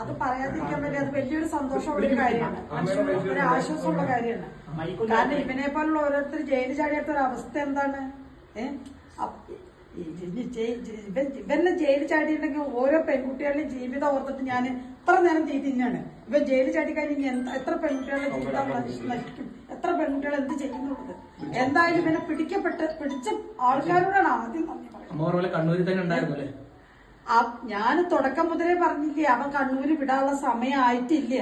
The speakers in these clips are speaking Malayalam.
അത് പറയാതിരിക്കാൻ വേണ്ടി അത് വലിയൊരു സന്തോഷമുള്ള ഒരു കാര്യമാണ്. മനുഷ്യന് ഒരു ആശ്വാസമുള്ള കാര്യമാണ്. കാരണം ഇവനെ പോലുള്ള ഓരോരുത്തർ ജയിലിൽ ചാടിയെടുത്ത ഒരു അവസ്ഥ എന്താണ്? ഏഹ് ഇവൻ ഇവനെ ജയിലിൽ ചാടിയിട്ടുണ്ടെങ്കിൽ ഓരോ പെൺകുട്ടികളുടെ ജീവിതം ഓർത്തിട്ട് ഞാൻ എത്ര നേരം തീ തിന്നാണ്. ഇവൻ ജയിലിൽ ചാടി കഴിഞ്ഞാൽ എത്ര പെൺകുട്ടികളുടെ ജീവിതം നശിക്കും? എത്ര പെൺകുട്ടികൾ എന്ത് ചെയ്യുന്നുള്ളത്? എന്തായാലും ഇവനെ പിടിക്കപ്പെട്ട് പിടിച്ച ആൾക്കാരോടാണ് ആദ്യം കണ്ണൂരിൽ തന്നെ ഉണ്ടായിരുന്നു അല്ലേ ഞാൻ തുടക്കം മുതലേ പറഞ്ഞില്ലേ അവൻ കണ്ണൂര് വിടാനുള്ള സമയമായിട്ടില്ല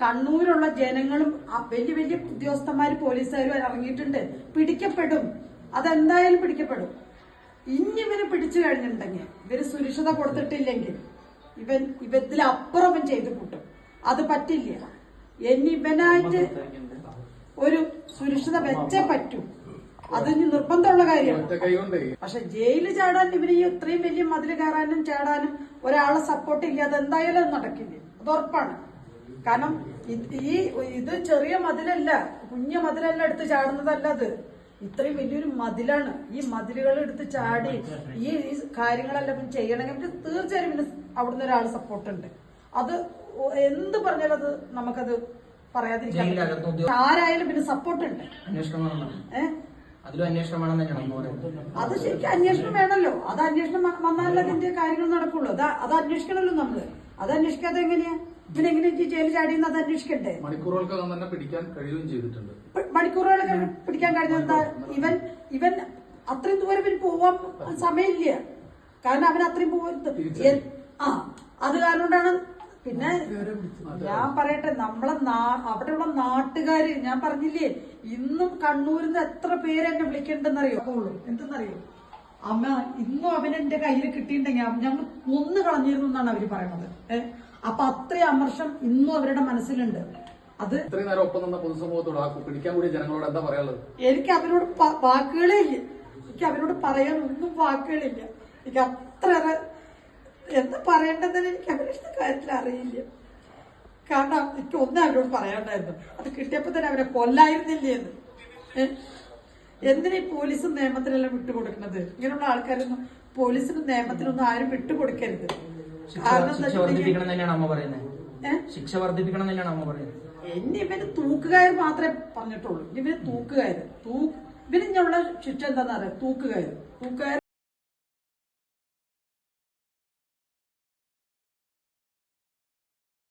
കണ്ണൂരുള്ള ജനങ്ങളും വലിയ വലിയ ഉദ്യോഗസ്ഥന്മാര് പോലീസുകാരും ഇറങ്ങിയിട്ടുണ്ട്. പിടിക്കപ്പെടും. അതെന്തായാലും പിടിക്കപ്പെടും. ഇനി ഇവന് പിടിച്ചു കഴിഞ്ഞിട്ടുണ്ടെങ്കിൽ ഇവർ സുരക്ഷിത കൊടുത്തിട്ടില്ലെങ്കിൽ ഇവൻ ഇവത്തിലപ്പുറം ഇവൻ ചെയ്തു കൂട്ടും. അത് പറ്റില്ല. ഇനി ഇവനായിട്ട് ഒരു സുരക്ഷിത വെച്ചേ പറ്റൂ. അത് ഇനി നിർബന്ധമുള്ള കാര്യമാണ്. പക്ഷെ ജയിലിൽ ചാടാൻ ഇവർ ഈ ഇത്രയും വലിയ മതിൽ കയറാനും ചാടാനും ഒരാളെ സപ്പോർട്ട് ഇല്ലാതെ എന്തായാലും അത് നടക്കില്ല? അത് ഉറപ്പാണ്. കാരണം ഈ ഇത് ചെറിയ മതിലല്ല കുഞ്ഞ മതിലല്ല എടുത്ത് ചാടുന്നതല്ല അത്. ഇത്രയും വലിയൊരു മതിലാണ്. ഈ മതിലുകൾ എടുത്ത് ചാടി ഈ ഈ കാര്യങ്ങളെല്ലാം ചെയ്യണമെങ്കിൽ തീർച്ചയായും പിന്നെ അവിടുന്ന് ഒരാൾ സപ്പോർട്ട് ഉണ്ട്. അത് എന്ത് പറഞ്ഞാലും അത് നമുക്കത് പറയാതിരിക്കാൻ ആരായാലും പിന്നെ സപ്പോർട്ട് ഉണ്ട്. ഏഹ് അതിലും അന്വേഷണം വേണം തന്നെയാണ് അത് ശരിക്കും അന്വേഷണം വേണല്ലോ അത് അന്വേഷണം വന്നാലല്ലേ വന്നാലേ അതിന്റെ കാര്യങ്ങൾ നടക്കുള്ളൂ. അത് അത് അന്വേഷിക്കണമല്ലോ നമ്മൾ. അത് അന്വേഷിക്കാതെ എങ്ങനെയാ? ഈ ജയിലിൽ ചാടിയെന്ന് അത് അന്വേഷിക്കണ്ടേ? മണിക്കൂറുകൾക്കകം തന്നെ പിടിക്കാൻ കഴിയുകയും ചെയ്തിട്ടുണ്ട്. മണിക്കൂറുകളൊക്കെ പിടിക്കാൻ കഴിഞ്ഞത് എന്താ? ഇവൻ ഇവൻ അത്രയും ദൂരം ഇവന് പോവാൻ സമയമില്ല. കാരണം അവൻ അത്രയും എ- ആ. അത് കാരണം കൊണ്ടാണ് പിന്നെ ഞാൻ പറയട്ടെ നമ്മളെ അവിടെയുള്ള നാട്ടുകാര് ഞാൻ പറഞ്ഞില്ലേ ഇന്നും കണ്ണൂരിൽ നിന്ന് എത്ര പേര് എന്നെ വിളിക്കണ്ടെന്നറിയോ? എന്തെന്നറിയോ? അമ്മ ഇന്നും അവൻ എന്റെ കയ്യിൽ കിട്ടിയിട്ടുണ്ടെങ്കിൽ ഞങ്ങൾ കൊന്നു കളഞ്ഞിരുന്നു എന്നാണ് അവർ പറയണത്. ഏഹ് അപ്പൊ അത്രയും അമർഷം ഇന്നും അവരുടെ മനസ്സിലുണ്ട്. അത് ഇത്രയും നേരം ഒപ്പം നിന്ന പൊതുസമൂഹത്തോട് പിടിക്കാൻ കൂടിയ ജനങ്ങളോട് എന്താ പറയാനുള്ളത്? എനിക്ക് അവരോട് വാക്കുകളേ ഇല്ല. എനിക്ക് അവരോട് പറയാൻ ഒന്നും വാക്കുകളില്ല എനിക്ക് അത്ര എന്താ പറയേണ്ടതെന്ന് എനിക്ക് അവരുടെ കാര്യത്തിൽ അറിയില്ല. കാരണം എനിക്ക് ഒന്നും അവരോട് പറയാണ്ടായിരുന്നു. അത് കിട്ടിയപ്പോൾ തന്നെ അവരെ കൊല്ലായിരുന്നില്ലേ എന്ന്? എന്തിനാ ഈ പോലീസും നിയമത്തിനെല്ലാം വിട്ടുകൊടുക്കുന്നത്? ഇങ്ങനെയുള്ള ആൾക്കാരൊന്നും പോലീസിനും നിയമത്തിനൊന്നും ആരും വിട്ടുകൊടുക്കരുത്. ശിക്ഷ വർദ്ധിപ്പിക്കണം തന്നെയാണ് അമ്മ പറയുന്നത് ഏഹ് ശിക്ഷ വർദ്ധിപ്പിക്കണം തന്നെയാണ് അമ്മ പറയുന്നത് എന്നെ ഇവന് തൂക്കുകയർ മാത്രമേ പറഞ്ഞിട്ടുള്ളൂ. ഇവന് തൂക്കുകയർ. തൂ ഇവന് ഞങ്ങളുടെ ശിക്ഷ എന്താണെന്ന് അറിയാം? തൂക്കുകയർ. തൂക്കുകയർ